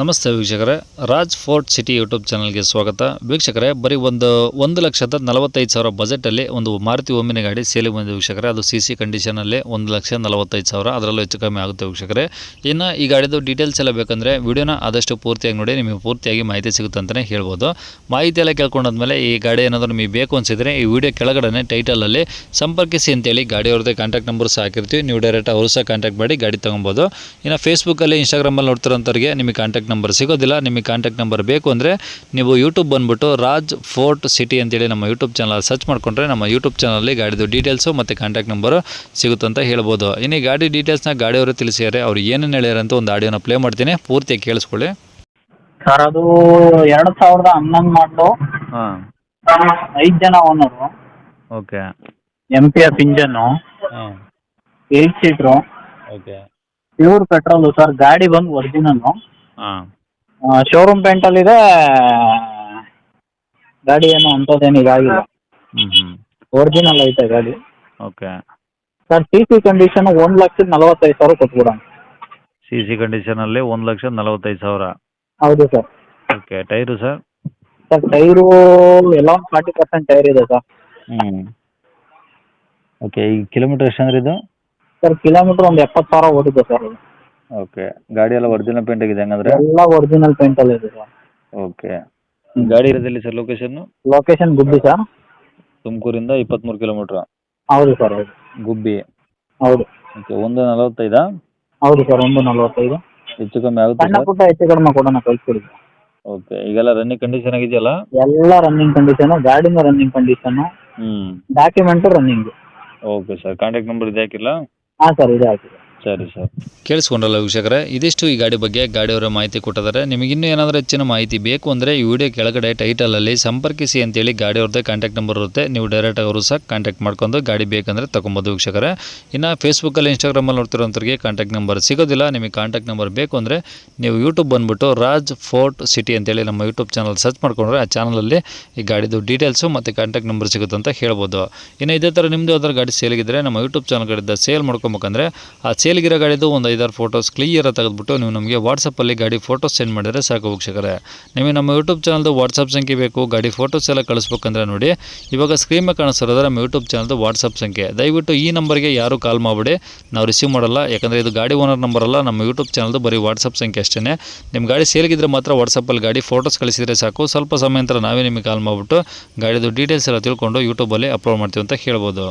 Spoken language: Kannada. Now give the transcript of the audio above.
ನಮಸ್ತೆ ವೀಕ್ಷಕರೇ. ರಾಜ್ ಫೋರ್ಟ್ ಸಿಟಿ ಯೂಟ್ಯೂಬ್ ಚಾನಲ್ಗೆ ಸ್ವಾಗತ. ವೀಕ್ಷಕರೇ, ಬರೀ ಒಂದು ಒಂದು ಲಕ್ಷದ ನಲವತ್ತೈದು ಸಾವಿರ ಬಜೆಟಲ್ಲಿ ಒಂದು ಮಾರುತಿ ಒಮ್ಮಿನ ಗಾಡಿ ಸೇಲಿ ಬಂದಿದೆ ವೀಕ್ಷಕರೇ. ಅದು ಸಿ ಸಿ ಕಂಡೀಷನಲ್ಲಿ ಒಂದು ಲಕ್ಷ ನಲವತ್ತೈದು ಸಾವಿರ. ಅದರಲ್ಲೂ ಹೆಚ್ಚು ಕಮ್ಮಿ ಆಗುತ್ತೆ ವೀಕ್ಷಕರೇ. ಇನ್ನು ಈ ಗಾಡಿದು ಡೀಟೇಲ್ಸ್ ಎಲ್ಲ ಬೇಕಂದರೆ ವಿಡಿಯೋನ ಆದಷ್ಟು ಪೂರ್ತಿಯಾಗಿ ನೋಡಿ, ನಿಮಗೆ ಪೂರ್ತಿಯಾಗಿ ಮಾಹಿತಿ ಸಿಗುತ್ತೆ ಅಂತಲೇ ಹೇಳ್ಬೋದು. ಮಾಹಿತಿ ಎಲ್ಲ ಕೇಳ್ಕೊಂಡಾದ್ಮೇಲೆ ಈ ಗಾಡಿ ಏನಾದರೂ ನಿಮಗೆ ಬೇಕು ಅನಿಸಿದರೆ ಈ ವಿಡಿಯೋ ಕೆಳಗಡೆ ಟೈಟಲಲ್ಲಿ ಸಂಪರ್ಕಿಸಿ ಅಂತೇಳಿ ಗಾಡಿಯವ್ರದ್ದೇ ಕಾಂಟ್ಯಾಕ್ಟ್ ನಂಬರ್ ಸಹ ಹಾಕಿರ್ತೀವಿ. ನೀವು ಡೈರೆಕ್ಟ್ ಅವರು ಸಹ ಕಾಂಟ್ಯಾಕ್ಟ್ ಮಾಡಿ ಗಾಡಿ ತೊಗೊಬೋದು. ಇನ್ನು ಫೇಸ್ಬುಕ್ಕಲ್ಲಿ ಇನ್ಸ್ಟಾಗ್ರಾಮಲ್ಲಿ ನೋಡ್ತಿರೋಂಥವ್ರಿಗೆ ನಿಮಗೆ ಕಾಂಟ್ಯಾಕ್ಟ್ ನಂಬರ್ ಸಿಗೋದಿಲ್ಲ ನಿಮಗೆ ಕಾಂಟ್ಯಾಕ್ಟ್ ನಂಬರ್ ಬೇಕು ಅಂದರೆ ನೀವು ಯೂಟ್ಯೂಬ್ ಬಂದುಬಿಟ್ಟು ರಾಜ್ ಫೋರ್ಟ್ ಸಿಟಿ ಅಂತೇಳಿ ನಮ್ಮ ಯೂಟ್ಯೂಬ್ ಚಾನಲ್ ಸರ್ಚ್ ಮಾಡಿಕೊಂಡ್ರೆ ನಮ್ಮ ಯೂಟ್ಯೂಬ್ ಚಾನಲಲ್ಲಿ ಗಾಡಿದು ಡೀಟೇಲ್ಸು ಮತ್ತು ಕಾಂಟ್ಯಾಕ್ಟ್ ನಂಬರು ಸಿಗುತ್ತೆ ಅಂತ ಹೇಳ್ಬೋದು. ಇನ್ನು ಈ ಗಾಡಿ ಡೀಟೇಲ್ಸ್ನ ಗಾಡಿಯವರು ತಿಳಿಸಿದ್ದಾರೆ ಅವ್ರು ಏನೇನು ಹೇಳ್ಯಾರ ಅಂತ ಒಂದು ಆಡಿಯೋನ ಪ್ಲೇ ಮಾಡ್ತೀನಿ ಪೂರ್ತಿ ಕೇಳಿಸ್ಕೊಳ್ಳಿ. ಸರ್ ಅದು ಎರಡು ಸಾವಿರದ ಹನ್ನೊಂದು ಮಾಡಲು ಹಾಂ. ಐದು ಜನ owner okay. M P F engine ಹಾಂ. Eight seater okay. Pure petrol sir ಗಾಡಿ ಬಂದು ಒರಿಜಿನಲ್ಲು ಹಾಂ. ಶೋರೂಮ್ ಪೇಂಟಲ್ಲಿದೆ ಗಾಡಿ ಏನು ಅಂಥದ್ದೇನು ಇದಾಗಿಲ್ಲ ಹ್ಞೂ ಹ್ಞೂ ಒರಿಜಿನಲ್ ಐತೆ ಗಾಡಿ. Okay. Sir C C condition ಒಂದು ಲಕ್ಷದ ನಲವತ್ತೈದು ಸಾವಿರ ಕೊಟ್ಬಿಡೋಣ. ಸಿ ಸಿ ಕಂಡೀಷನಲ್ಲಿ ಒಂದು ಲಕ್ಷ ನಲವತ್ತೈದು ಸಾವಿರ. ಹೌದು sir. Okay tyre sir? Sir tyre ಎಲ್ಲ ಒಂದು ಫಾರ್ಟಿ ಪರ್ಸೆಂಟ್ ಟೈರ್ ಇದೆ ಸರ್. ಹ್ಞೂ ಓಕೆ ಈ ಕಿಲೋಮೀಟರ್ ಎಷ್ಟು ಅಂದ್ರೆ ಇದು? ಸರ್ ಕಿಲೋಮೀಟ್ರ್ ಒಂದು ಎಪ್ಪತ್ತು ಸಾವಿರ ಓಡಿದೆ ಸರ್. ಅದು ಓಕೆ ಗಾಡಿ ಎಲ್ಲ ಒರಿಜಿನಲ್ ಪೇಂಟ್ ಆಗಿದೆ ಹಂಗಂದ್ರೆ? ಎಲ್ಲ ಒರಿಜಿನಲ್ ಪೇಂಟಲ್ಲಿ ಇದೆ ಸರ್. ಓಕೆ ಗಾಡಿ ಇರೋದಿಲ್ಲ sir location location Gubbi sir. ತುಮಕೂರಿಂದ ಇಪ್ಪತ್ತ್ಮೂರು ಕಿಲೋಮೀಟರ್ ಹೌದು ಸರ್ ಹೌದು. ಗುಬ್ಬಿ. ಹೌದು. ಓಕೆ ಒಂದು ನಲವತ್ತೈದಾ? ಹೌದು ಸರ್ ಒಂದು ನಲವತ್ತೈದು. ಹೆಚ್ಚು ಕಮ್ಮಿ ಆಗುತ್ತೆ ಸಣ್ಣ ಸರ್. ಪುಟ್ಟ ಹೆಚ್ಚು ಕಡಿಮೆ ಕೊಡೋಣ ಕಳಿಸ್ಕೊಡಿ. ಓಕೆ ಈಗೆಲ್ಲ ರನ್ನಿಂಗ್ ಕಂಡೀಷನ್ ಆಗಿದೆಯಲ್ಲ? ಎಲ್ಲ ರನ್ನಿಂಗ್ ಕಂಡೀಷನ್ ಗಾಡಿನೂ ರನ್ನಿಂಗ್ ಕಂಡೀಷನ್ ಹ್ಞೂ document running okay sir contact number ಇದೆ ಹಾಕಿಲ್ಲ? ಹಾಂ ಸರ್ ಇದೆ ಹಾಕಿದೆ. ಸರಿ ಸರ್. ಕೇಳಿಸ್ಕೊಂಡಲ್ಲ ವೀಕ್ಷಕರೇ, ಇದಿಷ್ಟು ಈ ಗಾಡಿ ಬಗ್ಗೆ ಗಾಡಿಯವರ ಮಾಹಿತಿ ಕೊಟ್ಟಿದ್ದಾರೆ. ನಿಮಗೆ ಇನ್ನೂ ಏನಾದರೂ ಹೆಚ್ಚಿನ ಮಾಹಿತಿ ಬೇಕು ಅಂದರೆ ಈ ವಿಡಿಯೋ ಕೆಳಗಡೆ ಟೈಟಲಲ್ಲಿ ಸಂಪರ್ಕಿಸಿ ಅಂತೇಳಿ ಗಾಡಿಯವ್ರದ್ದೇ ಕಾಂಟ್ಯಾಕ್ಟ್ ನಂಬರ್ ಇರುತ್ತೆ. ನೀವು ಡೈರೆಕ್ಟ್ ಅವರು ಸಹ ಕಾಂಟ್ಯಾಕ್ಟ್ ಮಾಡ್ಕೊಂಡು ಗಾಡಿ ಬೇಕಂದರೆ ತೊಗೊಬೋದು ವೀಕ್ಷಕರೇ. ಇನ್ನು ಫೇಸ್ಬುಕ್ಕಲ್ಲಿ ಇನ್ಸ್ಟಾಗ್ರಾಮಲ್ಲಿ ನೋಡ್ತಿರೋಂಥವ್ರಿಗೆ ಕಾಂಟ್ಯಾಕ್ಟ್ ನಂಬರ್ ಸಿಗೋದಿಲ್ಲ. ನಿಮಗೆ ಕಾಂಟ್ಯಾಕ್ಟ್ ನಂಬರ್ ಬೇಕು ಅಂದರೆ ನೀವು ಯೂಟ್ಯೂಬ್ ಬಂದುಬಿಟ್ಟು ರಾಜ್ ಫೋರ್ಟ್ ಸಿಟಿ ಅಂತೇಳಿ ನಮ್ಮ ಯೂಟ್ಯೂಬ್ ಚಾನಲ್ ಸರ್ಚ್ ಮಾಡ್ಕೊಂಡ್ರೆ ಆ ಚಾನಲಲ್ಲಿ ಈ ಗಾಡಿದು ಡೀಟೇಲ್ಸು ಮತ್ತು ಕಾಂಟ್ಯಾಕ್ಟ್ ನಂಬರ್ ಸಿಗುತ್ತೆ ಅಂತ ಹೇಳ್ಬೋದು. ಇನ್ನು ಇದೇ ಥರ ನಿಮ್ಮದು ಯಾವ್ದಾದ್ರು ಗಾಡಿ ಸೇಲಿಗಿದ್ರೆ ನಮ್ಮ ಯೂಟ್ಯೂಬ್ ಚಾನಲ್ ಸೇಲ್ ಮಾಡ್ಕೊಬೇಕಂದ್ರೆ ಆ ಸೇಲ್ಗಿರೋ ಗಾಡಿದು ಒಂದು ಐದಾರು ಫೋಟೋಸ್ ಕ್ಲಿಯರ್ ತೆಗೆದುಬಿಟ್ಟು ನೀವು ನಮಗೆ ವಾಟ್ಸಪ್ಪಲ್ಲಿ ಗಾಡಿ ಫೋಟೋಸ್ ಸೆಂಡ್ ಮಾಡಿದರೆ ಸಾಕು ವೀಕ್ಷಕರೇ. ನಿಮಗೆ ನಮ್ಮ ಯೂಟ್ಯೂಬ್ ಚಾನಲ್ದು ವಾಟ್ಸಪ್ ಸಂಖ್ಯೆ ಬೇಕು, ಗಾಡಿ ಫೋಟೋಸ್ ಎಲ್ಲ ಕಳಿಸ್ಬೇಕಂದ್ರೆ ನೋಡಿ. ಇವಾಗ ಸ್ಕ್ರೀನ್ ಮೇಲೆ ಕಾಣಿಸ್ತಾರೆ ನಮ್ಮ ಯೂಟ್ಯೂಬ್ ಚಾನಲ್ದು ವಾಟ್ಸಪ್ ಸಂಖ್ಯೆ. ದಯವಿಟ್ಟು ಈ ನಂಬರ್ಗೆ ಯಾರು ಕಾಲ್ ಮಾಡಿಬಿಡಿ. ನಾವು ರಿಸೀವ್ ಮಾಡಲ್ಲ, ಯಾಕಂದರೆ ಇದು ಗಾಡಿ ಓನರ್ ನಂಬರ್ ಅಲ್ಲ, ನಮ್ಮ ಯೂಟ್ಯೂಬ್ ಚಾನಲ್ದು ಬರೀ ವಾಟ್ಸಪ್ ಸಂಖ್ಯೆ ಅಷ್ಟೇ ನಿಮ್ಮ ಗಾಡಿ ಸೇಲ್ಗಿದ್ರೆ ಮಾತ್ರ ವಾಟ್ಸಪ್ಪಲ್ಲಿ ಗಾಡಿ ಫೋಟೋಸ್ ಕಳಿಸಿದರೆ ಸಾಕು. ಸ್ವಲ್ಪ ಸಮಯ ನಂತರ ನಾವೇ ನಿಮಗೆ ಕಾಲ್ ಮಾಡಿಬಿಟ್ಟು ಗಾಡಿದು ಡೀಟೇಲ್ಸ್ ಎಲ್ಲ ತಿಳ್ಕೊಂಡು ಯೂಟ್ಯೂಬಲ್ಲಿ ಅಪ್ಲೋಡ್ ಮಾಡ್ತೀವಿ ಅಂತ ಹೇಳ್ಬೋದು.